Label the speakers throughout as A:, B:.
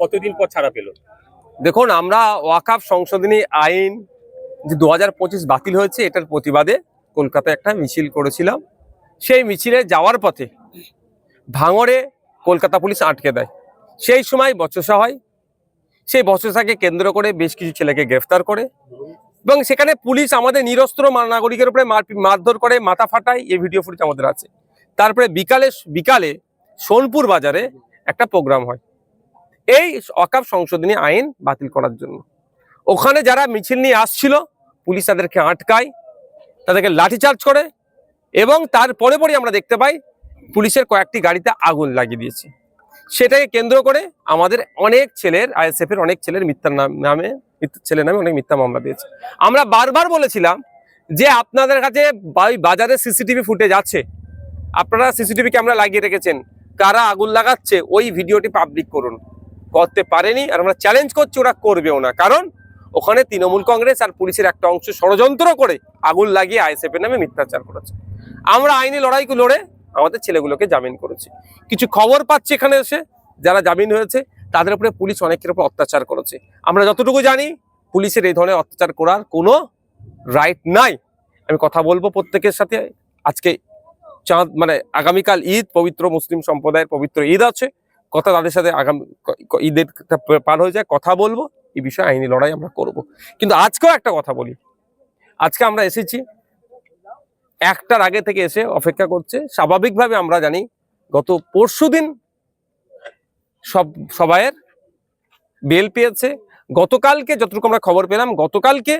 A: কতদিন পর ছাড়া পেল?
B: দেখুন, আমরা ওয়াকাফ সংশোধনী আইন যে দু হাজার পঁচিশ বাতিল হয়েছে, এটার প্রতিবাদে কলকাতায় একটা মিছিল করেছিলাম। সেই মিছিলে যাওয়ার পথে ভাঙড়ে কলকাতা পুলিশ আটকে দেয়। সেই সময় বচসা হয়। সেই বচসাকে কেন্দ্র করে বেশ কিছু ছেলেকে গ্রেফতার করে এবং সেখানে পুলিশ আমাদের নিরস্ত্র নাগরিকের উপরে মারধর করে, মাথা ফাটায়, এই ভিডিও ফুটেজ আমাদের আছে। তারপরে বিকালে বিকালে সোনপুর বাজারে একটা প্রোগ্রাম হয়। এই অকাপ সংশোধনী আইন বাতিল করার জন্য। ওখানে যারা মিছিল নিয়ে আসছিল, পুলিশ তাদেরকে আটকায়, তাদেরকে লাঠিচার্জ করে এবং তার পরে পরে আমরা দেখতে পাই পুলিশের কয়েকটি গাড়িতে আগুন লাগিয়ে দিয়েছে। সেটাকে কেন্দ্র করে আমাদের অনেক ছেলের, আইএসএফের অনেক ছেলের মিথ্যার নাম- ছেলের নামে অনেক মিথ্যা মামলা দিয়েছে। আমরা বারবার বলেছিলাম যে আপনাদের কাছে বাজারে সিসিটিভি ফুটেজ আছে। আপনারা সিসিটিভি ক্যামেরা লাগিয়ে রেখেছেন। কারা আগুন লাগাচ্ছে, ওই ভিডিওটি পাবলিক করুন। করতে পারেনি আর আমরা চ্যালেঞ্জ করছি ওরা করবেও না। কারণ ওখানে তৃণমূল কংগ্রেস আর পুলিশের একটা অংশ ষড়যন্ত্র করে আগুন লাগিয়ে আইএসএফ নামে মিথ্যাচার করেছে। আমরা আইনি লড়াই লড়ে আমাদের ছেলেগুলোকে জামিন করেছি। কিছু খবর পাচ্ছি এখানে এসে, যারা জামিন হয়েছে, তাদের উপরে পুলিশ অনেকের উপর অত্যাচার করেছে। আমরা যতটুকু জানি, পুলিশের এই ধরনের অত্যাচার করার কোনো রাইট নাই। আমি কথা বলব প্রত্যেকের সাথে। আজকে চাঁদ মানে আগামীকাল ঈদ, পবিত্র মুসলিম সম্প্রদায়ের পবিত্র ঈদ আছে। কথা তাদের সাথে আগামী ঈদের পার হয়ে যায়, কথা বলব, এই বিষয়ে আইনি লড়াই আমরা করব। কিন্তু আজকেও একটা কথা বলি। আজকে আমরা এসেছি, একটার আগে থেকে এসে অপেক্ষা করছে। স্বাভাবিকভাবে আমরা জানি, গত পরশুদিন সব, সবাইয়ের বেল পেয়েছে। গতকালকে যতটুকু আমরা খবর পেলাম, গতকালকে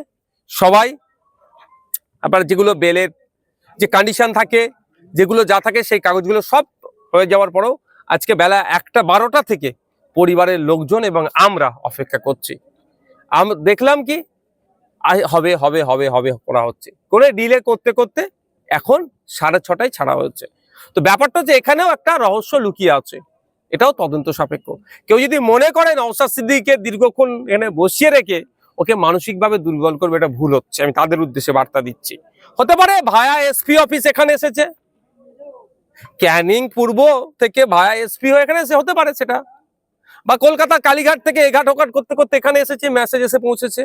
B: সবাই আবার যেগুলো বেলের যে কন্ডিশন থাকে, যেগুলো যা থাকে, সেই কাগজগুলো সব হয়ে যাওয়ার পরেও আজকে বেলা একটা বারোটা থেকে পরিবারের লোকজন এবং আমরা অপেক্ষা করছি। আম- দেখলাম কি? হবে হবে হবে হবে করা হচ্ছে। করে ডিলে করতে করতে এখন সাড়ে ছটায় ছাড়া হচ্ছে। তো ব্যাপারটা হচ্ছে এখানেও একটা রহস্য লুকিয়ে আছে। এটাও তদন্ত সাপেক্ষ। কেউ যদি মনে করেন নওশাদ সিদ্দিককে দীর্ঘক্ষণ এখানে বসিয়ে রেখে ওকে মানসিকভাবে দুর্বল করবে, এটা ভুল হচ্ছে। আমি তাদের উদ্দেশ্যে বার্তা দিচ্ছি। হতে পারে ভায়া এসপি অফিস এখানে এসেছে। ক্যানিং পূর্ব থেকে ভায়া এসপি হয়ে এখানে এসে হতে পারে সেটা। বা কলকাতা, কালীঘাট থেকে এঘাট ওঘাট করতে করতে এখানে এসেছে মেসেজ এসে পৌঁছেছে।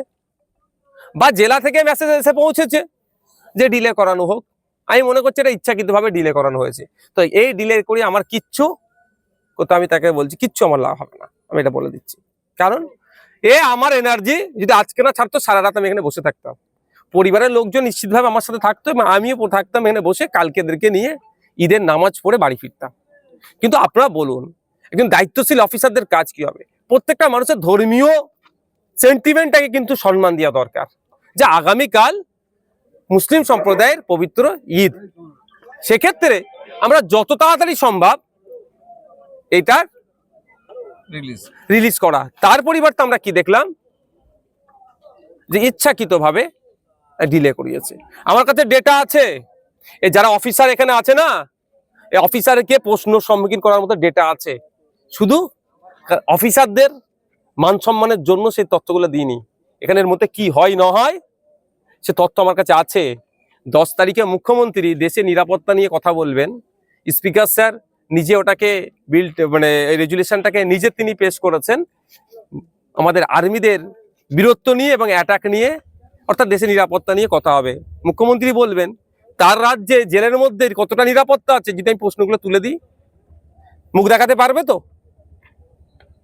B: বা জেলা থেকে মেসেজ এসে পৌঁছেছে যে ডিলে করানো হোক। আমি মনে করছি এটা ইচ্ছাকৃতভাবে ডিলে করানো হয়েছে। তো এই ডিলে করে আমার কিচ্ছু তো আমি তাকে বলছি, কিচ্ছু আমার লাভ হবে না। আমি এটা বলে দিচ্ছি। কারণ এ আমার এনার্জি যদি আজকে না ছাড়তো, সারা রাত আমি এখানে বসে থাকতাম। পরিবারের লোকজন নিশ্চিতভাবে আমার সাথে থাকতো এবং আমিও থাকতাম এখানে বসে কালকে এদেরকে নিয়ে ঈদের নামাজ পড়ে বাড়ি ফিরতাম। কিন্তু আপনারা বলুন একজন দায়িত্বশীল অফিসারদের কাজ কি হবে? প্রত্যেকটা মানুষের ধর্মীয় সেন্টিমেন্টটাকে কিন্তু সম্মান দেওয়া দরকার যে আগামীকাল মুসলিম সম্প্রদায়ের পবিত্র ঈদ। সেক্ষেত্রে আমরা যত তাড়াতাড়ি সম্ভব এটা
C: রিলিজ
B: রিলিজ করা। তার পরিবর্তে আমরা কি দেখলাম? যে ইচ্ছাকৃতভাবে ডিলে করিয়েছে। আমার কাছে ডেটা আছে। এই যারা অফিসার এখানে আছে না এই অফিসারকে প্রশ্ন সম্মুখীন করার মতো ডেটা আছে। শুধু অফিসারদের মান সম্মানের জন্য সেই তথ্যগুলো দিইনি। এখানের মধ্যে কি হয়, না হয়, সে তথ্য আমার কাছে আছে। দশ তারিখে মুখ্যমন্ত্রী দেশে নিরাপত্তা নিয়ে কথা বলবেন। স্পিকার স্যার নিজে ওটাকে বিল্ড মানে রেজুলেশনটাকে নিজে তিনি পেশ করেছেন। আমাদের আর্মিদের বীরত্ব নিয়ে এবং অ্যাটাক নিয়ে, অর্থাৎ দেশের নিরাপত্তা নিয়ে কথা হবে। মুখ্যমন্ত্রী বলবেন তার রাজ্যে জেলের মধ্যে কতটা নিরাপত্তা আছে, যদি আমি প্রশ্নগুলো তুলে দিই? মুখ দেখাতে পারবে তো?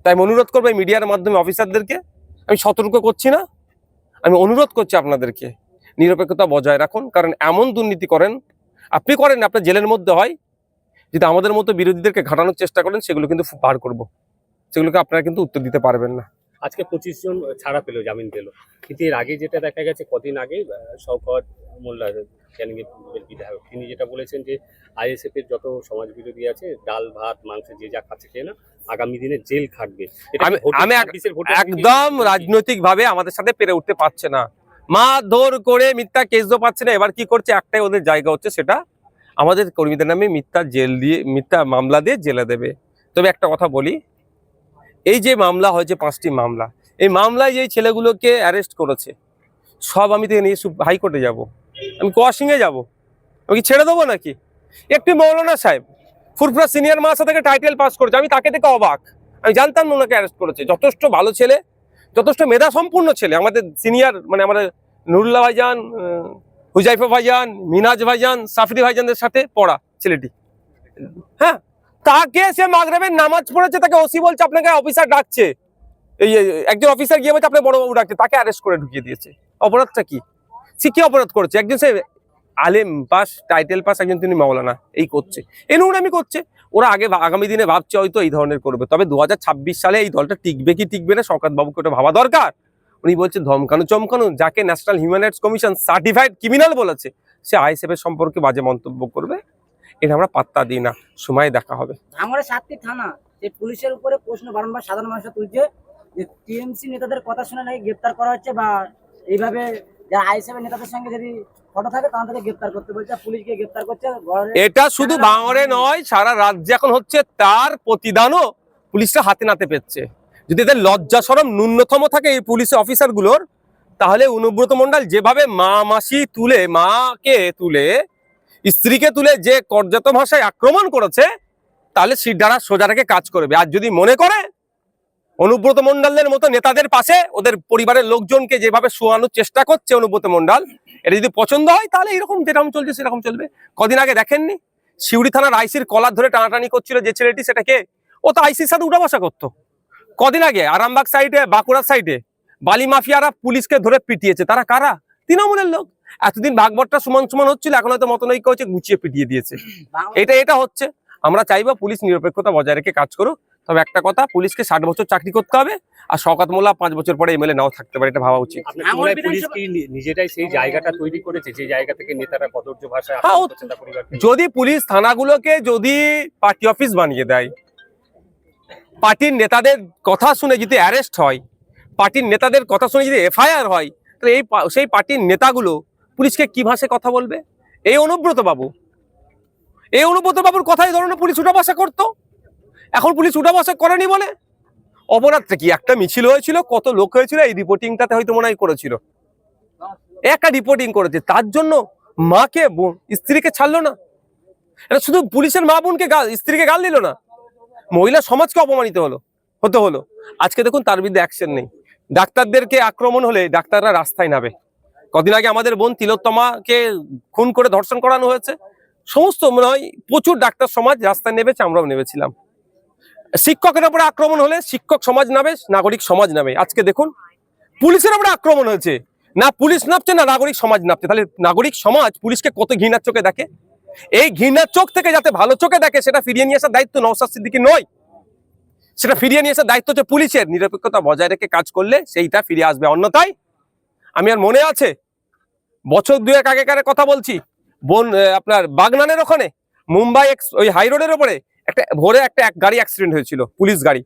B: তাই আমি অনুরোধ করব মিডিয়ার মাধ্যমে অফিসারদেরকে। আমি সতর্ক করছি না। আমি অনুরোধ করছি আপনাদেরকে, নিরপেক্ষতা বজায় রাখুন, কারণ এমন দুর্নীতি করেন, আপনি করেন, আপনার জেলের মধ্যে হয়। যদি আমাদের মতো বিরোধীদেরকে ঘাটানোর চেষ্টা করেন, সেগুলো কিন্তু বার করব। সেগুলোকে আপনারা কিন্তু উত্তর দিতে পারবেন না।
A: আজকে পঁচিশ জন ছাড়া পেল জামিন পেল। কিন্তু এর আগে যেটা দেখা গেছে, কদিন আগে শওকত মোল্লা ক্যানিং এর বিধায়ক তিনি যেটা বলেছেন যে আইএসএফ এর যত সমাজ বিরোধী আছে ডাল ভাত মাংস যে যা খাচ্ছে খেয়ে না আগামী দিনে জেল খাটবে।
B: আমি-
A: ভোটের-
B: আমি এক-
A: 26 এর ভোটের
B: একদম
A: সঙ্গে-
B: রাজনৈতিক ভাবে আমাদের সাথে পেরে উঠতে পারছে না। মা ধর করে মিথ্যা কেস তো পাচ্ছে না এবার কি করছে? একটাই ওদের জায়গা হচ্ছে সেটা আমাদের কর্মীদের নামে মিথ্যা জেল দিয়ে মিথ্যা মামলা দিয়ে জেলে দেবে। তবে একটা কথা বলি এই যে মামলা হয়েছে পাঁচটি মামলা এই মামলায় যে ছেলেগুলোকে অ্যারেস্ট করেছে সব আমি থেকে নিয়ে হাইকোর্টে যাব। আমি কোয়াশিংয়ে যাব। আমি কি ছেড়ে দেবো নাকি? একটি মৌলানা সাহেব, ফুরফুরা সিনিয়র মাসা থেকে টাইটেল পাস করেছে। আমি তাকে থেকে অবাক। আমি জানতাম না ওনাকে অ্যারেস্ট করেছে। যথেষ্ট ভালো ছেলে, যথেষ্ট মেধা সম্পূর্ণ ছেলে। আমাদের সিনিয়র মানে আমাদের নুরুল্লাহ ভাইজান হুজাইফা ভাইজান, মিনাজ ভাইজান, সাফরি ভাইজানদের সাথে পড়া ছেলেটি। হ্যাঁ তাকে সে মাগরেবের নামাজ পড়েছে, তাকে ওসি বলছে, আপনাকে অফিসার ডাকছে। এই একজন অফিসার গিয়ে বলছে, আপনার বড়বাবু ডাকছে। তাকে অ্যারেস্ট করে ঢুকিয়ে দিয়েছে। অপরাধটা কি? সে কি অপরাধ করেছে? একজন সে আলেম পাস টাইটেল পাস একজন তিনি মাওলানা, এই করছে। এই নোংরামি করছে। ওরা আগে আগামী দিনে ভাবছে হয়তো এই ধরনের করবে। তবে দু হাজার ছাব্বিশ সালে এই দলটা টিকবে কি টিকবে না বাবুকে ওটা ভাবা দরকার। উনি বলছে, ধমকানো চমকানো, যাকে national human rights commission certified criminal বলেছে, সে আইএসএফ এর সম্পর্কে বাজে মন্তব্য করবে। এটা আমরা পাত্তা দিই না, সময় দেখা হবে।
D: ভাঙড়ে সাতটি থানা, যে পুলিশের উপরে প্রশ্ন বারংবার সাধারণ মানুষ তুলছে, যে টিএমসি নেতাদের কথা শুনে নাকি গ্রেপ্তার করা হচ্ছে বা এইভাবে যারা আইএসএফ নেতাদের সঙ্গে যদি ফটো থাকে তাদেরকে করতে বলছে। পুলিশকে করছে
B: এটা শুধু বাংলারে নয় সারা রাজ্যে এখন হচ্ছে তার প্রতিদানও পুলিশরা হাতে নাতে পেচ্ছে যদি এদের লজ্জা সরম ন্যূনতম থাকে এই পুলিশ অফিসারগুলোর তাহলে অনুব্রত মন্ডল যেভাবে মা মাসি তুলে মাকে তুলে স্ত্রীকে তুলে যে কর্যাত ভাষায় আক্রমণ করেছে তাহলে সিদ্ধারা সোজা রেখে কাজ করবে। আর যদি মনে করে অনুব্রত মন্ডলের মতো নেতাদের পাশে ওদের পরিবারের লোকজনকে যেভাবে শোয়ানোর চেষ্টা করছে অনুব্রত মন্ডল এটা যদি পছন্দ হয় তাহলে এরকম যেরকম চলছে সেরকম চলবে। কদিন আগে দেখেননি? শিউড়ি থানার আইসির কলার ধরে টানাটানি করছিল যে ছেলেটি সেটাকে ও তো আইসির সাথে উঠা বসা করতো। কদিন আগে আরামবাগ সাইডে বাঁকুড়ার সাইডে বালি মাফিয়ারা পুলিশকে ধরে পিটিয়েছে। তারা কারা? তৃণমূলের লোক। এতদিন ভাগবতটা সমান সমান হচ্ছিল এখন হয়তো মতনৈক্য হচ্ছে গুছিয়ে পিটিয়ে দিয়েছে। এটা এটা হচ্ছে। আমরা চাইব পুলিশ নিরপেক্ষতা বজায় রেখে কাজ করুক। তবে একটা কথা পুলিশকে ষাট বছর চাকরি করতে হবে আর শওকাত মোল্লা পাঁচ বছর পরে এমএলএ নাও থাকতে পারে এটা ভাবা উচিত।
A: আপনার কি
D: ভাঙড়
A: মনে হয় পুলিশ কি নি- সেই জায়গাটা তৈরি করেছে যে জায়গা থেকে নেতারা কদর্য ভাষায়
B: হ্যাঁ, যদি পুলিশ থানাগুলোকে যদি পার্টি অফিস বানিয়ে দেয় পার্টির নেতাদের কথা শুনে যদি অ্যারেস্ট হয় পার্টির নেতাদের কথা শুনে যদি এফআইআর হয় তাহলে এই সেই পার্টির নেতাগুলো পুলিশকে কি ভাষায় কথা বলবে? এই অনুব্রত বাবু এই অনুব্রত বাবুর কথাই ধরনের পুলিশ উঠা বসা করতো। এখন পুলিশ উঠা বসা করেনি বলে? অপরাধটা কি? একটা মিছিল হয়েছিল, কত লোক হয়েছিল, এই রিপোর্টিংটাতে হয়তো মনে হয় করেছিল। একটা রিপোর্টিং করেছে, তার জন্য মাকে স্ত্রীকে ছাড়লো না। এটা শুধু পুলিশের মা বোনকে গাল স্ত্রীকে গাল দিল না। মহিলা সমাজকে অপমানিত হলো, হতে হলো। আজকে দেখুন তার বিরুদ্ধে অ্যাকশন নেই। ডাক্তারদেরকে আক্রমণ হলে ডাক্তাররা রাস্তায় নামে। কদিন আগে আমাদের বোন তিলোত্তমাকে খুন করে ধর্ষণ করানো হয়েছে। সমস্ত মনে হয় প্রচুর ডাক্তার সমাজ রাস্তায় নেমেছে, আমরাও নেমেছিলাম। শিক্ষকের উপরে আক্রমণ হলে শিক্ষক সমাজ নামে, নাগরিক সমাজ নামে। আজকে দেখুন, পুলিশের উপরে আক্রমণ হয়েছে। না পুলিশ নামছে, না নাগরিক সমাজ নামছে। তাহলে নাগরিক সমাজ পুলিশকে কত ঘৃণার চোখে দেখে? এই ঘৃণার চোখ থেকে যাতে ভালো চোখে দেখে, সেটা ফিরিয়ে নিয়ে আসার দায়িত্ব নওসাদ সিদ্দিকি নয়। সেটা ফিরিয়ে নিয়ে আসার দায়িত্ব হচ্ছে পুলিশের। নিরপেক্ষতা বজায় রেখে কাজ করলে সেইটা ফিরে আসবে। অন্যথায় আমি আর মনে আছে, বছর দুয়েক আগেকার কথা বলছি, বোন আপনার বাগনানের ওখানে, মুম্বাই এক্স, ওই হাই রোডের ওপরে একটা, ভোরে একটা এক গাড়ি অ্যাক্সিডেন্ট হয়েছিল, পুলিশ গাড়ি।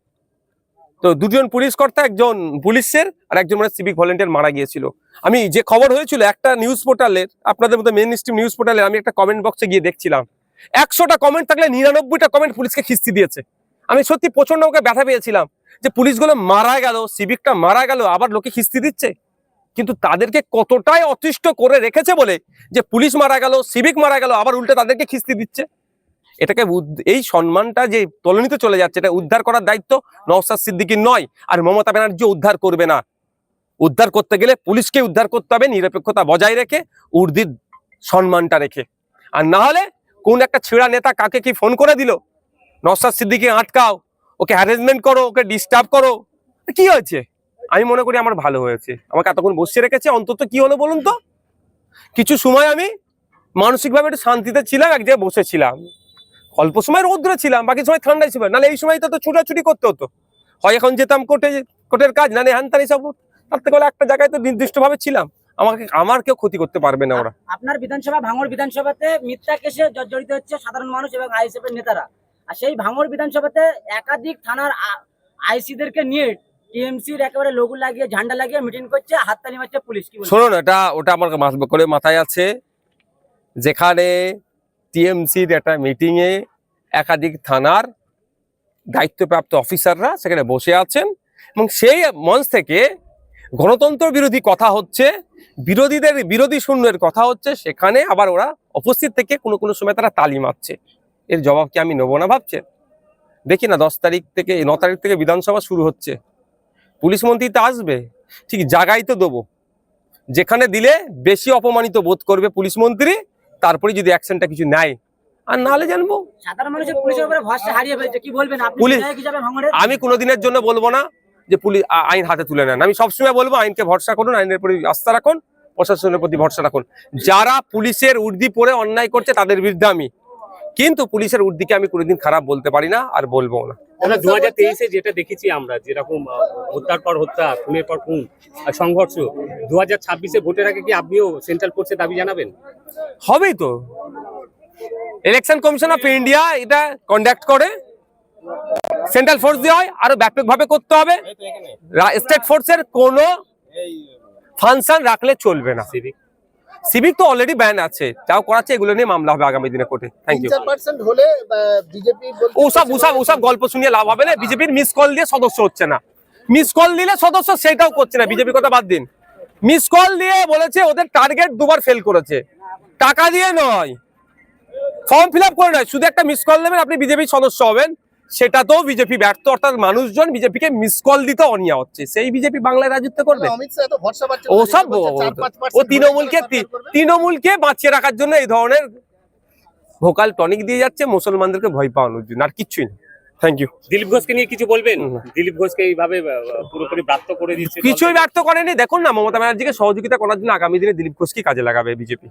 B: তো দুজন পুলিশ কর্তা, একজন পুলিশের আর একজন মানে সিভিক ভলেন্টিয়ার মারা গিয়েছিল। আমি যে খবর হয়েছিল, একটা নিউজ পোর্টালের আপনাদের মতো মেন স্ট্রিম নিউজ পোর্টালে আমি একটা কমেন্ট বক্সে গিয়ে দেখছিলাম। একশোটা কমেন্ট থাকলে নিরানব্বইটা কমেন্ট পুলিশকে খিস্তি দিয়েছে। আমি সত্যি প্রচণ্ড ওকে ব্যথা পেয়েছিলাম যে পুলিশগুলো মারা গেল সিভিকটা মারা গেল, আবার লোকে খিস্তি দিচ্ছে। কিন্তু তাদেরকে কতটাই অতিষ্ঠ করে রেখেছে বলে যে পুলিশ মারা গেল সিভিক মারা গেল, আবার উল্টে তাদেরকে খিস্তি দিচ্ছে? এটাকে এই সম্মানটা যে তলনিতে চলে যাচ্ছে, এটা উদ্ধার করার দায়িত্ব নওসাদ সিদ্দিকির নয়। আর মমতা ব্যানার্জি উদ্ধার করবে না। উদ্ধার করতে গেলে পুলিশকে উদ্ধার করতে হবে, নিরপেক্ষতা বজায় রেখে, উর্দির সম্মানটা রেখে। আর না হলে কোন একটা ছেঁড়া নেতা কাকে কি ফোন করে দিল? নওসাদ সিদ্দিকি আটকাও, ওকে হ্যারেসমেন্ট করো, ওকে ডিস্টার্ব করো। কি হয়েছে? আমি মনে করি আমার ভালো হয়েছে। আমাকে এতক্ষণ বসিয়ে রেখেছে, অন্তত কি হলো বলুন তো? কিছু সময় আমি মানসিকভাবে একটু শান্তিতে ছিলাম, এক জায়গায় বসেছিলাম। অল্প সময় রোদ্রে ছিলাম বাকি সময় ঠান্ডায় ছিল নাহলে এই সময় তো ছুটাছুটি করতে হতো। হয় এখন যেতাম কোর্টে কোর্টের কাজ না হ্যান তার এইসব তার থেকে একটা জায়গায় তো নির্দিষ্টভাবে ছিলাম। আমাকে আমার কেউ ক্ষতি করতে পারবে না ওরা।
D: আপনার বিধানসভা ভাঙড় বিধানসভাতে মিথ্যা কেসে জর্জরিত হচ্ছে সাধারণ মানুষ এবং আইএসএফ এর নেতারা। আর সেই ভাঙড় বিধানসভাতে একাধিক থানার আইসিদেরকে নিয়ে টিএমসির একেবারে লোগো লাগিয়ে ঝান্ডা লাগিয়ে মিটিং করছে হাততালি মারছে পুলিশ। কি বলবেন?
B: শুনুন এটা ওটা আমার করে মাথায় আছে। যেখানে টিএমসির একটা মিটিংয়ে একাধিক থানার দায়িত্বপ্রাপ্ত অফিসাররা সেখানে বসে আছেন এবং সেই মঞ্চ থেকে গণতন্ত্র বিরোধী কথা হচ্ছে, বিরোধীদের বিরোধী শূন্যের কথা হচ্ছে, সেখানে আবার ওরা উপস্থিত থেকে কোনো কোনো সময় তারা তালি মারছে। এর জবাব কি আমি নেব না ভাবছেন? দেখি না, দশ তারিখ থেকে, ন তারিখ থেকে বিধানসভা শুরু হচ্ছে। পুলিশ মন্ত্রী তো আসবে, ঠিক জায়গায় তো দেবো। যেখানে দিলে বেশি অপমানিত বোধ করবে পুলিশ মন্ত্রী তারপরে যদি অ্যাকশনটা কিছু নেয় আর নাহলে জানব।
D: সাধারণ মানুষের পুলিশের উপরে ভরসা হারিয়ে ফেলছে কি বলবেন আপনি?
B: পুলিশ- আমি কোনোদিনের জন্য বলব না যে পুলিশ আইন হাতে তুলে নেন। আমি সবসময় বলব আইনকে ভরসা করুন আইনের প্রতি আস্থা রাখুন প্রশাসনের প্রতি ভরসা রাখুন। যারা পুলিশের উর্দি পরে অন্যায় করছে তাদের বিরুদ্ধে আমি কিন্তু পুলিশের উর্দিকে আমি কোনোদিন খারাপ বলতে পারি না আর বলব না।
A: দু হাজার তেইশে যেটা দেখেছি আমরা যেরকম হত্যার পর হত্যা খুনের পর খুন আর সংঘর্ষ দু হাজার ছাব্বিশে ভোটের আগে কি আপনিও সেন্ট্রাল ফোর্সে দাবি জানাবেন?
B: হবেই তো। ইলেকশন কমিশন অফ ইন্ডিয়া এটা কন্ডাক্ট করে। সেন্ট্রাল ফোর্স দিয়ে হয় আরও ব্যাপকভাবে করতে হবে। স্টেট ফোর্সের কোনো ফাংশন রাখলে চলবে না।
A: সিভিক
B: তো অলরেডি ব্যান আছে। যাও করাচ্ছে এগুলো নিয়ে মামলা হবে আগামী দিনে কোর্টে। থ্যাংক ইউ
E: হলে বিজেপি
B: ওসব ওসব ওসব গল্প শুনিয়ে লাভ হবে না। বিজেপির মিস কল দিয়ে সদস্য হচ্ছে না। মিস কল দিলে সদস্য সেটাও করছে না। বিজেপি কথা বাদ দিন। মিস কল দিয়ে বলেছে ওদের টার্গেট দুবার ফেল করেছে। টাকা দিয়ে নয়। ফর্ম ফিল আপ করে নয়। শুধু একটা মিস কল দেবেন আপনি বিজেপির সদস্য হবেন। সেটাতেও বিজেপি ব্যর্থ অর্থাৎ মানুষজন বিজেপিকে মিস কল দিতে অনিয়া হচ্ছে। সেই বিজেপি বাংলায় রাজত্ব করবে?
E: অমিত শাহ এত ভরসা পাচ্ছে
B: ও সব ও তৃণমূলকে তৃণমূলকে বাঁচিয়ে রাখার জন্য এই ধরনের ভোকাল টনিক দিয়ে যাচ্ছে মুসলমানদেরকে ভয় পাওয়ানোর জন্য আর কিচ্ছুই না। থ্যাংক ইউ
A: দিলীপ ঘোষকে নিয়ে কিছু বলবেন? দিলীপ ঘোষকে এইভাবে পুরোপুরি ব্রাত্য করে দিচ্ছে
B: কিছুই ব্যর্থ করেনি। দেখুন না মমতা ব্যানার্জিকে সহযোগিতা করার জন্য আগামী দিনে দিলীপ ঘোষকে কাজে লাগাবে বিজেপি।